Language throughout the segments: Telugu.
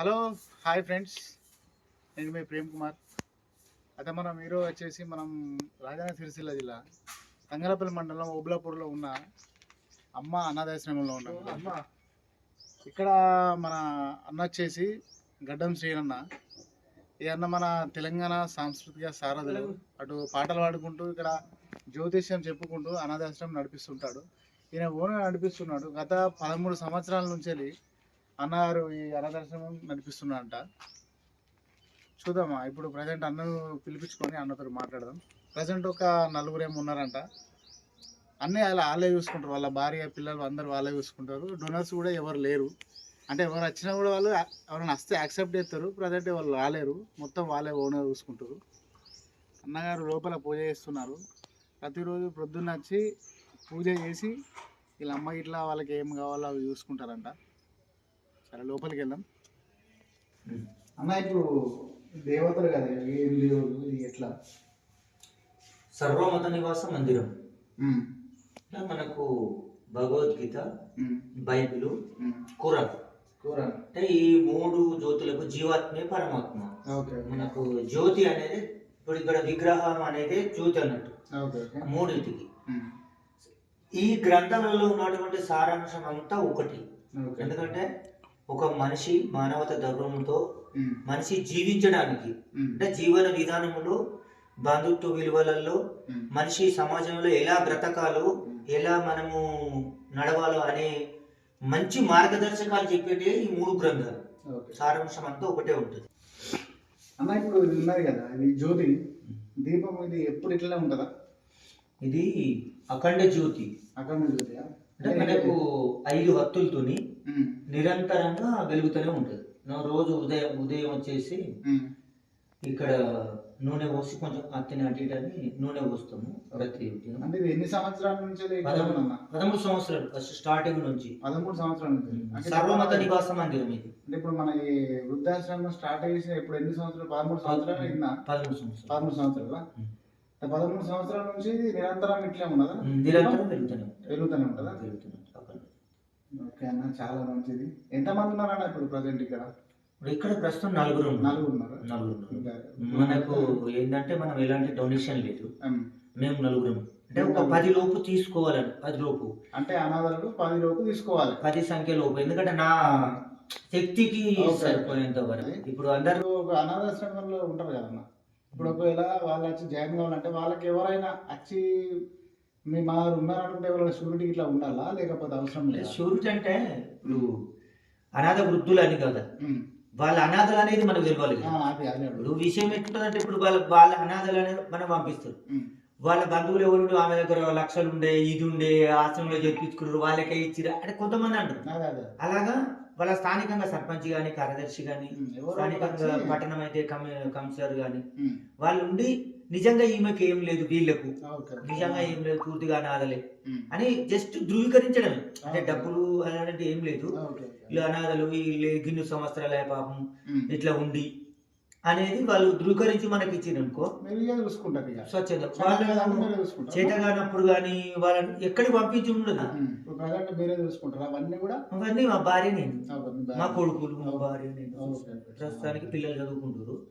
Hello hi friends. నేను మీ ప్రేమ్ కుమార్. అయితే మనం ఈరోజు వచ్చేసి మనం రాజన్న సిరిసిల్ల జిల్లా తంగలపల్లి మండలం ఓబులాపూర్లో ఉన్న అమ్మ అనాథాశ్రమంలో ఉన్నాం. అమ్మ. ఇక్కడ మన అన్న వచ్చేసి గడ్డం శ్రీనన్న ఈ అన్న మన తెలంగాణ సాంస్కృతిక సారథులు. అటు పాటలు పాడుకుంటూ ఇక్కడ జ్యోతిష్యం చెప్పుకుంటూ అనాథాశ్రమం నడిపిస్తుంటాడు. ఈయన ఓన్గా నడిపిస్తున్నాడు. గత పదమూడు సంవత్సరాల నుంచి అన్నగారు ఈ అన్నదర్శనం నడిపిస్తున్నారంట చూద్దామా ఇప్పుడు ప్రజెంట్ అన్నను పిలిపించుకొని అన్నతో మాట్లాడదాం. ప్రజెంట్ ఒక నలుగురు ఏమో ఉన్నారంట. అన్నీ అలా వాళ్ళే చూసుకుంటారు వాళ్ళ భార్య పిల్లలు అందరూ వాళ్ళే చూసుకుంటారు. డొనర్స్ కూడా ఎవరు లేరు. అంటే ఎవరు వచ్చినా కూడా వాళ్ళు ఎవరైనా వస్తే యాక్సెప్ట్ చేస్తారు. ప్రజెంట్ వాళ్ళు రాలేరు. మొత్తం వాళ్ళే ఓనర్ చూసుకుంటారు. అన్నగారు లోపల పూజ చేస్తున్నారు. ప్రతిరోజు ప్రొద్దున్న వచ్చి పూజ చేసి వీళ్ళ అమ్మ ఇట్లా వాళ్ళకి ఏం కావాలో అవి చూసుకుంటారంట. సరే లోపలికి వెళ్దాం అన్న ఇప్పుడు దేవతలు కదా ఏం దేవుడు ఇది ఎట్లా? సర్వమత నివాస మందిరం. ఇలా మనకు భగవద్గీత బైబిల్. ఖురాన్. కూర అంటే ఈ మూడు జ్యోతులకు జీవాత్మే పరమాత్మ. మనకు జ్యోతి అనేది ఇప్పుడు ఇక్కడ విగ్రహం అనేది జ్యోతి అన్నట్టు. మూడింటికి ఈ గ్రంథాలలో ఉన్నటువంటి సారాంశం అంతా ఒకటి. ఎందుకంటే ఒక మనిషి మానవత ధర్మంతో మనిషి జీవించడానికి అంటే జీవన విధానములో బంధుత్వ విలువలలో. మనిషి సమాజంలో ఎలా బ్రతకాలో ఎలా మనము నడవాలో అనే మంచి మార్గదర్శకాలు చెప్పేటి ఈ మూడు గ్రంథాలు. సారాంశం అంతా ఒకటే ఉంటుంది. అన్న ఇప్పుడు ఉన్నది కదా ఇది జ్యోతి. దీపం ఇది ఎప్పుడు ఇట్లనే ఉంటుందా? ఇది అఖండ జ్యోతి. అక్కడ జ్యోతియా? అంటే మనకు ఐదు హత్తులతోని నిరంతరంగా వెలుగుతూనే ఉంటుంది. నా రోజు ఉదయం ఉదయం వచ్చేసి ఇక్కడ నూనె పోసి కొంచెం అత్తిని అటు నూనె పోస్తాము ప్రతి అంటే ఎన్ని సంవత్సరాల నుంచి పదమూడు సంవత్సరాలు ఫస్ట్ స్టార్టింగ్ నుంచి. పదమూడు సంవత్సరాల నుంచి. సర్వమత నివాస మందిరం ఇది. అంటే ఇప్పుడు మన ఈ వృద్ధాశ్రమం స్టార్ట్ చేసి ఇప్పుడు ఎన్ని సంవత్సరాలు? పదమూడు సంవత్సరాలు అయిందా? పదమూడు సంవత్సరాలు. పదమూడు సంవత్సరాల. పదమూడు సంవత్సరాల నుంచి ఇది నిరంతరం ఇట్లే ఉన్నదా? నిరంతరం వెలుగుతూనే ఉంటుంది. పెరుగుతూనే ఉంటుందా? వెలుగుతూనే ఉంటుంది. అఖండ. ఓకే అన్న చాలా మంచిది. ఎంతమంది ఉన్నారన్న ఇప్పుడు ప్రజెంట్ ఇక్కడ? ఇప్పుడు ఇక్కడ ప్రస్తుతం నలుగురు ఉన్నారు. నలుగురు ఉన్నారు? నలుగురు ఉన్నారు. మనకు ఏంటంటే మనం ఎలాంటి డొనేషన్ లేదు. మేము నలుగురం. అంటే ఒక పది లోపు తీసుకోవాలని పది లోపు అంటే అనాథలు పది లోపు తీసుకోవాలి. పది సంఖ్య లోపు. ఎందుకంటే నా శక్తికి Okay. సరిపోయేంత వరకు. ఇప్పుడు అందరూ ఇప్పుడు ఒక అనాథాశ్రమంలో ఉంటారు కదన్న. ఇప్పుడు ఒకవేళ వాళ్ళు వచ్చి జాయిన్ కావాలంటే వాళ్ళకి ఎవరైనా వచ్చి మీ మా ఉన్నారనుకుంటే ఎవరైనా షూరిటీ ఇట్లా ఉండాలా? లేకపోతే అవసరం లేదు? షూరిటీ అంటే ఇప్పుడు అనాథ వృద్ధులు అని కదా. వాళ్ళ అనాథలు అనేది మనకు తెలియాలి ఇప్పుడు విషయం ఎట్లుంటుందంటే ఇప్పుడు వాళ్ళ వాళ్ళ అనాథలు అనేది మనం పంపిస్తారు. వాళ్ళ బంధువులు ఎవరు ఆమె దగ్గర లక్షలు ఉండే ఇది ఉండే ఆశ్రమంలో చేర్పించుకున్నారు వాళ్ళకే ఇచ్చిరా అంటే కొంతమంది అంటారు. అలాగా వాళ్ళ స్థానికంగా సర్పంచ్ కానీ కార్యదర్శి కానీ స్థానికంగా పట్టణం అయితే కమిషనర్ కానీ. వాళ్ళు ఉండి నిజంగా ఈమెకి ఏం లేదు వీళ్ళకు. నిజంగా ఏం లేదు పూర్తిగా అనాథలే. అని జస్ట్ ధృవీకరించడమే. అంటే డబ్బులు అలాంటి ఏం లేదు. వీళ్ళు అనాథలు వీళ్ళు గిన్నె సంవత్సరాలే పాపం. ఇట్లా ఉండి అనేది వాళ్ళు ధృవీకరించి మనకి ఇక. స్వచ్ఛత వాళ్ళు చూసుకుంటారు. చేతగానప్పుడు కానీ వాళ్ళని ఎక్కడికి పంపించి ఉండదు. అవన్నీ మా భార్య నేను. మీ. కొడుకులు మా భార్య నేను. ప్రస్తుతానికి పిల్లలు చదువుకుంటారు.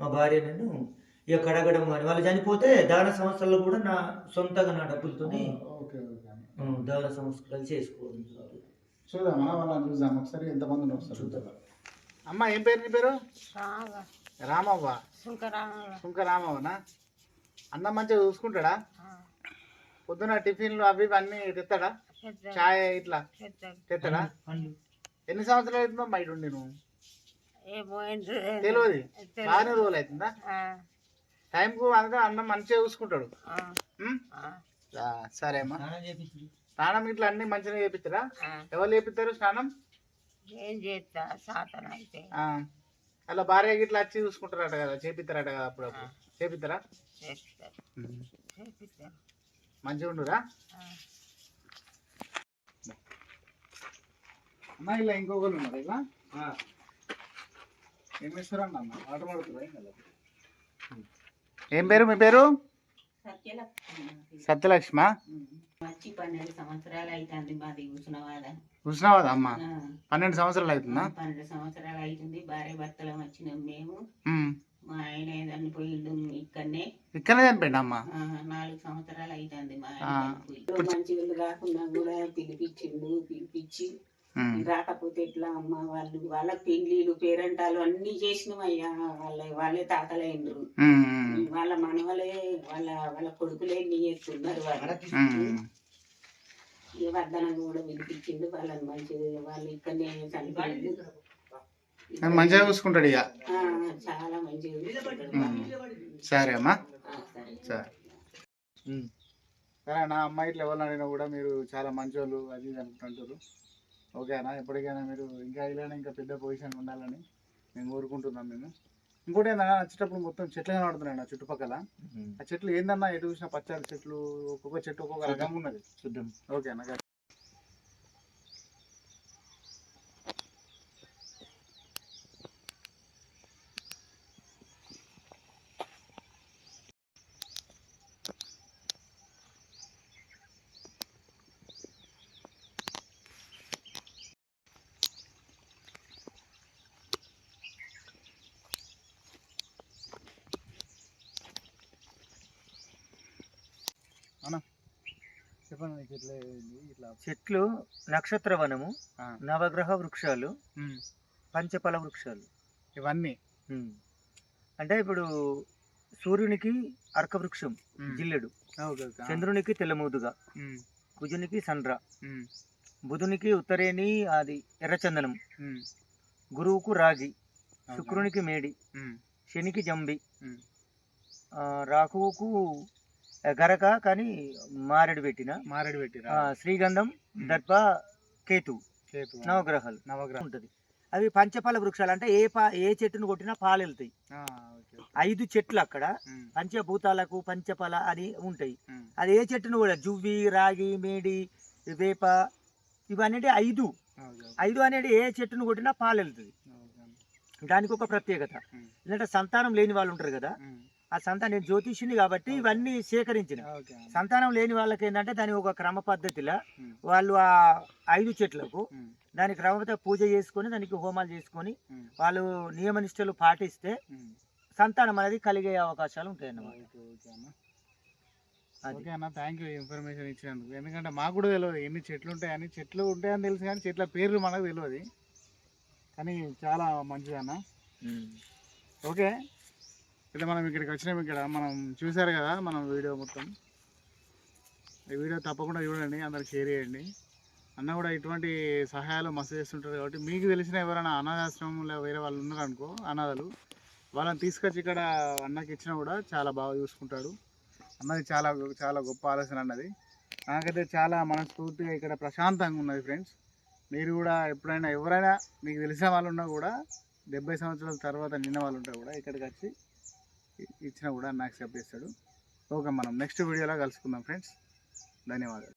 మా భార్య నేను. ఇక కడగడం కానీ వాళ్ళు చనిపోతే దాన సంస్థల్లో కూడా నా సొంతగా నా డబ్బులతోని ఓకే ఓకే ఉమ్, దాన సంస్కరణలు చేసుకోవడం వాళ్ళని చూద్దాం ఒకసారి ఎంతమంది ఉన్నారు ఒకసారి చూద్దాం. అమ్మ ఏం పేరు నీ పేరు? రాగా రామవ్వ. శంకరామల సుంక రామవ్వనా అన్న మంచిగా చూసుకుంటాడా? పొద్దున టిఫిన్లు అవి అన్నీ తెస్తాడా చాయ్ ఇట్లా? తెస్తాడా ఎన్ని సంవత్సరాలు అవుతుందో బయట ఉండి నువ్వు? తెలియదు బాగానే రోజులు అవుతుందా? టైంకు అంతా అన్నం మంచిగా చూసుకుంటాడు. సరే అమ్మా. స్నానం ఇట్లా అన్ని మంచిగా చేపిస్తారా? ఎవరు చేపిస్తారు స్నానం? ఏం చేస్తా సాతన అయితే. ఆ, అలా భార్య గిట్లా వచ్చి చూసుకుంటారట కదా చేపిస్తారట కదా అప్పుడప్పుడు. చేపిస్తారా? చేస్తారు మంచిగా ఉండురా? అమ్మా ఇలా ఇంకొకరు ఉన్నారు ఇలా? ఆ, ఏం చేస్తారన్న అన్న ఆట పడుతురా ఏం పేరు మీ పేరు? సత్యలక్ష్మ. వచ్చి పన్నెండు సంవత్సరాలు అవుతుంది మాది చూసినావా అమ్మ. పన్నెండు సంవత్సరాలు అవుతుందా? పన్నెండు సంవత్సరాలు అవుతుంది భార్య భర్తలం వచ్చినాం మేము. మా ఆయన చనిపోయిండు ఇక్కడనే. ఇక్కడనే చనిపోయింది అమ్మ? నాలుగు సంవత్సరాలు అవుతుంది మా. ఆయన మంచి కాకుండా కూడా పిలిపించిండు పిలిపించి. రాకపోతే ఎట్లా అమ్మ వాళ్ళు? వాళ్ళ పెండ్లీలు పేరంటాలు అన్ని చేసినాం అయ్యా. వాళ్ళ వాళ్ళే ఉమ్, వాళ్ళ మనవలే వాళ్ళ వాళ్ళ కొడుకులే నీ ఎత్తున్నారు వాళ్ళు. ఈ వర్ధనకు కూడా పిలిపించిండు వాళ్ళని మంచి వాళ్ళు ఇక్కడనే చనిపోయిండు. ఆయన మంచిగా చూసుకుంటాడు ఇక. చాలా మంచిగా. సరే అమ్మా. సరే. సరే. సరే నా అమ్మాయి ఇట్లా ఎవరిని అడిగినా కూడా మీరు చాలా మంచోళ్ళు అది ఇది అనుకుంటుంటారు ఓకేనా? ఎప్పటికైనా మీరు ఇంకా ఇలానే ఇంకా పెద్ద పొజిషన్ ఉండాలని మేము కోరుకుంటున్నాం మేము ఇంకోటి ఏంటన్నా వచ్చేటప్పుడు మొత్తం చెట్లు కనబడుతున్నాయి నా చుట్టుపక్కల. ఆ చెట్లు ఏందన్నా ఎటు చూసినా పచ్చడి చెట్లు ఒక్కొక్క చెట్టు ఒక్కొక్క రకంగా ఉన్నది. చూద్దాం ఓకేనా? చెప్పండి మీకు ఇట్లా ఏంది? ఇట్లా చెట్లు నక్షత్ర వనము. నవగ్రహ వృక్షాలు. పంచఫల వృక్షాలు ఇవన్నీ. అంటే ఇప్పుడు సూర్యునికి అర్క వృక్షం. జిల్లెడు. చంద్రునికి తెల్లమూదుగా. కుజునికి సండ్ర. బుధునికి ఉత్తరేణి అది ఎర్రచందనం. గురువుకు రాగి. శుక్రునికి మేడి. శనికి జంబి ఉమ్. గరక కానీ మారెడు పెట్టిన మారేడు పెట్టిరా ఆ, శ్రీగంధం. దర్భ కేతు కేతు నవగ్రహాలు నవగ్రహం ఉంటది అవి పంచఫల వృక్షాలు అంటే ఏ పా ఏ చెట్టును కొట్టినా పాలు వెళ్తాయి. ఐదు చెట్లు అక్కడ. పంచభూతాలకు పంచఫల అని ఉంటాయి. అది ఏ చెట్టును కూడా జువ్వి రాగి మేడి వేప ఇవన్నీ ఐదు. ఐదు అనేది ఏ చెట్టును కొట్టినా పాలు వెళ్తుంది. దానికి ఒక ప్రత్యేకత. ఎందుకంటే సంతానం లేని వాళ్ళు ఉంటారు కదా. ఆ సంతానం నేను జ్యోతిష్యుని కాబట్టి ఇవన్నీ సేకరించిన. సంతానం లేని వాళ్ళకి ఏంటంటే దాని ఒక క్రమ పద్ధతిలో. వాళ్ళు ఆ ఐదు చెట్లకు. దాని క్రమత పూజ చేసుకొని దానికి హోమాలు చేసుకొని. వాళ్ళు నియమ నిష్టలు పాటిస్తే. సంతానం అనేది కలిగే అవకాశాలు ఉంటాయి అన్నమాట ఓకే అన్న థ్యాంక్ యూ ఇన్ఫర్మేషన్ ఇచ్చినందుకు ఎందుకంటే మాకు కూడా తెలియదు ఎన్ని చెట్లు ఉంటాయని చెట్లు ఉంటాయని తెలుసు కానీ చెట్ల పేర్లు మనకు తెలియదు కానీ చాలా మంచిది అన్న ఉమ్. ఓకే ఇట్లా మనం ఇక్కడికి వచ్చినాం. ఇక్కడ మనం చూసారు కదా మనం వీడియో మొత్తం. ఈ వీడియో తప్పకుండా చూడండి అందరు షేర్ చేయండి. అన్న కూడా ఇటువంటి సహాయాలు మస్తు చేస్తుంటారు కాబట్టి మీకు తెలిసిన ఎవరైనా అనాథాశ్రమంలో వేరే వాళ్ళు ఉన్నారనుకో అనాథలు వాళ్ళని తీసుకొచ్చి ఇక్కడ అన్నకి ఇచ్చినా కూడా చాలా బాగా చూసుకుంటాడు. అన్నది చాలా చాలా గొప్ప ఆలోచన అన్నది. నాకైతే చాలా మనస్ఫూర్తిగా ఇక్కడ ప్రశాంతంగా ఉన్నది ఫ్రెండ్స్ మీరు కూడా ఎప్పుడైనా ఎవరైనా మీకు తెలిసిన వాళ్ళు ఉన్నా కూడా డెబ్బై సంవత్సరాల తర్వాత నిన్న వాళ్ళు ఉంటారు కూడా ఇక్కడికి వచ్చి ఇచ్చినా కూడా నాకు యాక్సెప్ట్ చేస్తాడు ఓకే మనం నెక్స్ట్ వీడియోలో కలుసుకుందాం ఫ్రెండ్స్ ధన్యవాదాలు.